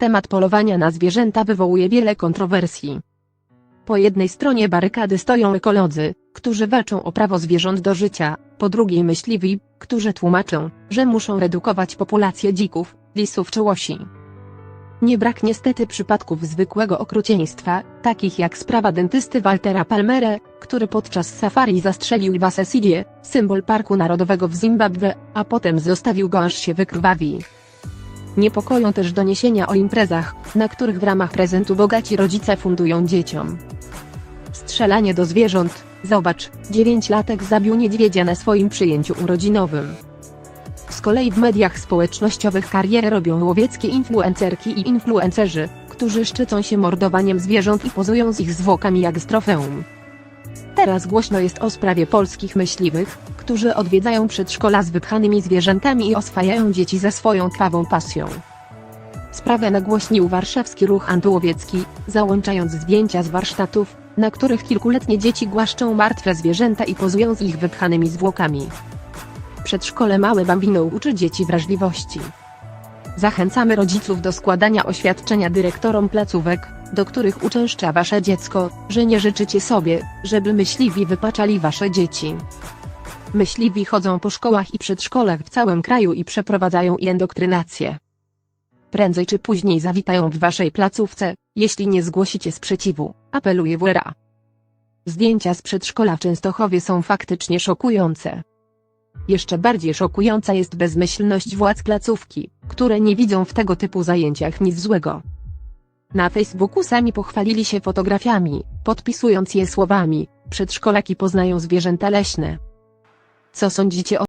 temat polowania na zwierzęta wywołuje wiele kontrowersji. Po jednej stronie barykady stoją ekolodzy, którzy walczą o prawo zwierząt do życia, po drugiej myśliwi, którzy tłumaczą, że muszą redukować populację dzików, lisów czy łosi. Nie brak niestety przypadków zwykłego okrucieństwa, takich jak sprawa dentysty Waltera Palmere, który podczas safari zastrzelił Wasesidię, symbol Parku Narodowego w Zimbabwe, a potem zostawił go aż się wykrwawi. Niepokoją też doniesienia o imprezach, na których w ramach prezentu bogaci rodzice fundują dzieciom. Strzelanie do zwierząt, zobacz, dziewięciolatek zabił niedźwiedzia na swoim przyjęciu urodzinowym. Z kolei w mediach społecznościowych karierę robią łowieckie influencerki i influencerzy, którzy szczycą się mordowaniem zwierząt i pozują z ich zwłokami jak z trofeum. Teraz głośno jest o sprawie polskich myśliwych, którzy odwiedzają przedszkola z wypchanymi zwierzętami i oswajają dzieci ze swoją krwawą pasją. Sprawę nagłośnił warszawski ruch antyłowiecki, załączając zdjęcia z warsztatów, na których kilkuletnie dzieci głaszczą martwe zwierzęta i pozują z ich wypchanymi zwłokami. Przedszkole Małe Bambino uczy dzieci wrażliwości. Zachęcamy rodziców do składania oświadczenia dyrektorom placówek, do których uczęszcza wasze dziecko, że nie życzycie sobie, żeby myśliwi wypaczali wasze dzieci. Myśliwi chodzą po szkołach i przedszkolach w całym kraju i przeprowadzają indoktrynację. Prędzej czy później zawitają w waszej placówce, jeśli nie zgłosicie sprzeciwu, apeluje WRA. Zdjęcia z przedszkola w Częstochowie są faktycznie szokujące. Jeszcze bardziej szokująca jest bezmyślność władz placówki, które nie widzą w tego typu zajęciach nic złego. Na Facebooku sami pochwalili się fotografiami, podpisując je słowami: Przedszkolaki poznają zwierzęta leśne. Co sądzicie o